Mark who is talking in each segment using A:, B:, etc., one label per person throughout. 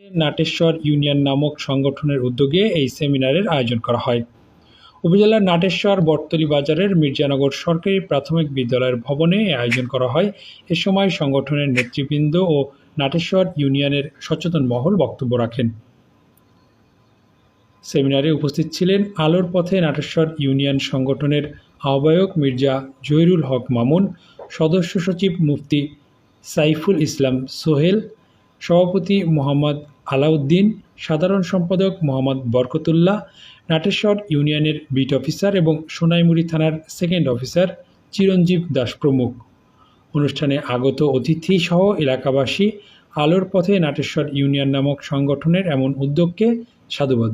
A: Nateshwar union নামক সংগঠনের উদ্যোগে এই সেমিনারের আয়োজন করা হয়। উপজেলার নাটেশ্বর বটতলী বাজারের মির্জানগর সরকারি প্রাথমিক বিদ্যালয়ের ভবনে আয়োজন করা হয়। এ সময় সংগঠনের নেতৃবৃন্দ ও নাটেশ্বর ইউনিয়নের সচেতন মহল বক্তব্য রাখেন। সেমিনারে উপস্থিত ছিলেন আলোর পথে নাটেশ্বর ইউনিয়ন সংগঠনের আহ্বায়ক মির্জা জহিরুল হক মামুন, সদস্য সচিব মুফতি সাইফুল ইসলাম সোহেল সভাপতি মোহাম্মদ আলাউদ্দিন, সাধারণ সম্পাদক মোহাম্মদ বরকতুল্লাহ, নাটেশ্বর ইউনিয়নের বিট অফিসার এবং সোনাইমুড়ি থানার সেকেন্ড অফিসার চিরঞ্জীব দাস প্রমুখ। অনুষ্ঠানে আগত অতিথি সহ এলাকাবাসী আলোর পথে নাটেশ্বর ইউনিয়ন নামক সংগঠনের এমন উদ্যোগকে সাধুবাদ।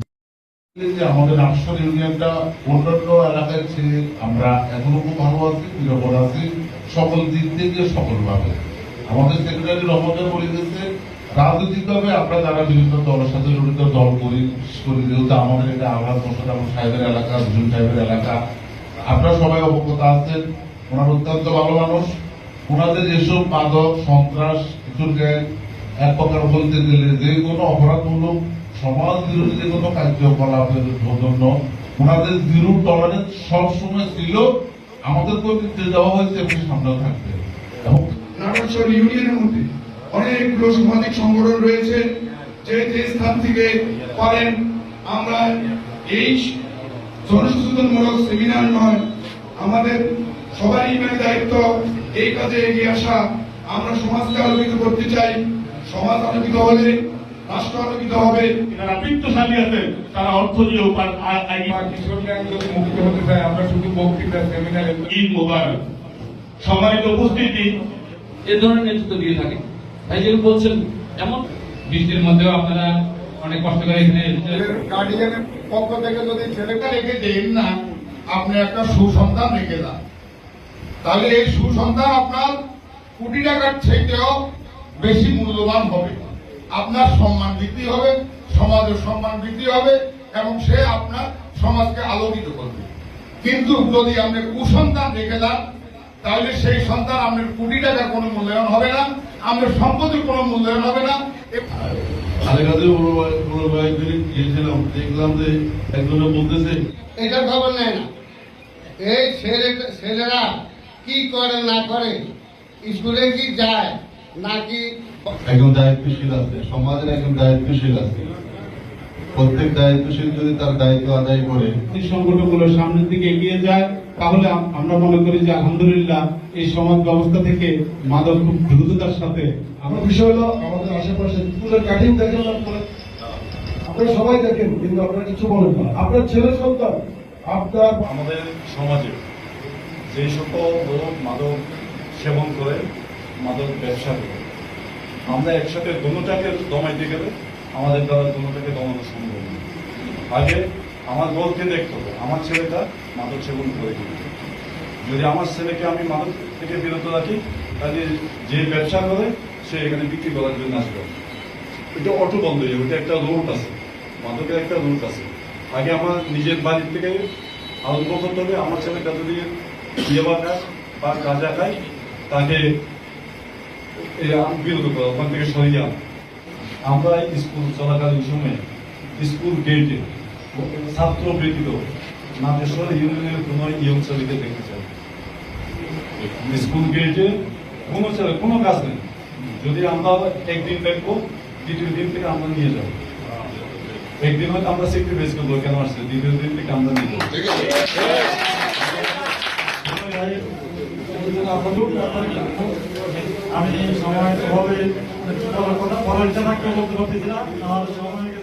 B: আমাদের সেক্রেটারি রহমতের বলে গেছে রাজনৈতিকভাবে আমরা যারা বিভিন্ন দলের সাথে জড়িত দল করি, করে, যেহেতু আমাদের এটা আহ্লাদ মোর্শেদ আলম সাহেবের এলাকা হুজুর সাহেবের এলাকা, আপনারা সবাই অবগত আছেন, ওনার অত্যন্ত ভালো মানুষ। ওনাদের যেসব মাদক, সন্ত্রাস গ্যাং এক প্রকার বলতে গেলে যে কোনো অপরাধমূলক, সমাজ বিরোধী যে কোনো কার্যকলাপের জন্য ওনাদের জিরো টলারেন্স সবসময় ছিল আমাদেরকেও নির্দেশ দেওয়া হয়েছে এবং সামনেও থাকবে। এবং
C: ইউনিয়নের মধ্যে অনেকগুলো সামাজিক সংগঠন রয়েছে যে যে স্থান থেকে পারেন। আমরা এই জনসচেতনমূলক সেমিনার নয় আমাদের সবারই মানে দায়িত্ব এই কাজে এগিয়ে আসা। আমরা সমাজকে আলোকিত করতে চাই সমাজ আলোকিত হলে রাষ্ট্র আলোকিত হবে।
D: যারা বৃত্তশালী আছেন তারা অর্থ দিয়ে উপার
C: যদি মুক্ত হতে চায় আমরা শুধু বক্তৃতা সেমিনারে
D: ঈদ মোবারক। সম্মানিত উপস্থিতি।
E: এ ধরনের নেতৃত্ব দিয়ে থাকে। ভাই যেরকম বলছেন, এমন বৃষ্টির মধ্যেও আপনারা অনেক কষ্ট করে এখানে
C: গার্ডিয়ানের পক্ষ থেকে যদি ছেলেটা রেখে দেন না, আপনি একটা সুসন্তান রেখে যান তাহলে এই সুসন্তান আপনার কোটি টাকার থেকেও বেশি মূল্যবান হবে। আপনার সম্মান বৃদ্ধি হবে, সমাজের সম্মান বৃদ্ধি হবে, এবং সে আপনার সমাজকে আলোকিত করবে। কিন্তু যদি আপনি কুসন্তান রেখে যান তাহলে সেই সন্তান আপনার কোটি টাকার কোনো মূল্যায়ন হবে না আপনার সম্পত্তির কোনো মূল্যায়ন হবে না।
B: গিয়েছিলাম দেখলাম যে একজনে বলতেছে
F: এটার খবর নেয় না। এই ছেলে ছেলেরা কি করে না করে? স্কুলে কি যায়? নাকি
G: একজন দায়িত্বশীল আছে সমাজের একজন দায়িত্বশীল আছে। প্রত্যেক দায়িত্বশীল যদি তার দায়িত্ব আদায় করে
D: এই সংগঠনগুলো সামনের দিকে এগিয়ে যায় তাহলে আমরা মনে করি যে আলহামদুলিল্লাহ এই সমাজ ব্যবস্থা থেকে মাদক খুব দ্রুততার সাথে
C: আমার বিষয় হলো আমাদের আশেপাশে স্কুলের কাঠিন দেখেন আপনারা। আপনারা সবাই দেখেন কিন্তু আপনারা কিছু বলেন না। আপনার ছেলে সন্তান আপনার
H: আমাদের সমাজে যে সকল লোক মাদক সেবন করে মাদক ব্যবসা করে আমরা একসাথে দুটাকে দমাইতে গেলে আমাদের দ্বারা দুটাকে দমানো সম্ভব না আগে আমার দলকে দেখতে হবে, আমার ছেলেটা মাদক সেবন করে। যদি আমার ছেলেকে আমি মাদক থেকে বিরত রাখি, তাহলে যে ব্যবসা করে, সে এখানে বিক্রি করার জন্য আসবে এটা অটো বন্ধ হয়ে যাবে একটা রুট আছে, মাদকের একটা রুট আছে আগে আমার নিজের বাড়ির থেকে আরম্ভ করতে হবে আমার ছেলেটা যদি বিয়ে খায় বা গাঁজা খায়, তাকে বিরত করা, ওখান থেকে সরিয়ে আনা। আমরা স্কুল চলাকালীন সময়ে স্কুল গেটে ছাত্র ব্যতীত নাটেশ্বর ইউনিয়নের কোনো ইয়ং ছেলেকে দেখতে চাই। স্কুল গেটে কোনো ছেলে কোনো কাজ নেই। যদি আমরা একদিন দেখব দ্বিতীয় দিন থেকে আমরা নিয়ে যাব। একদিন হয়তো আমরা স্যাক্রিফাইস করব কেন আসছে? দ্বিতীয় দিন থেকে আমরা নিয়ে যাব।
D: আমি সময় সভাবে কথা বলার ইচ্ছা থাকতে না। আমার সময়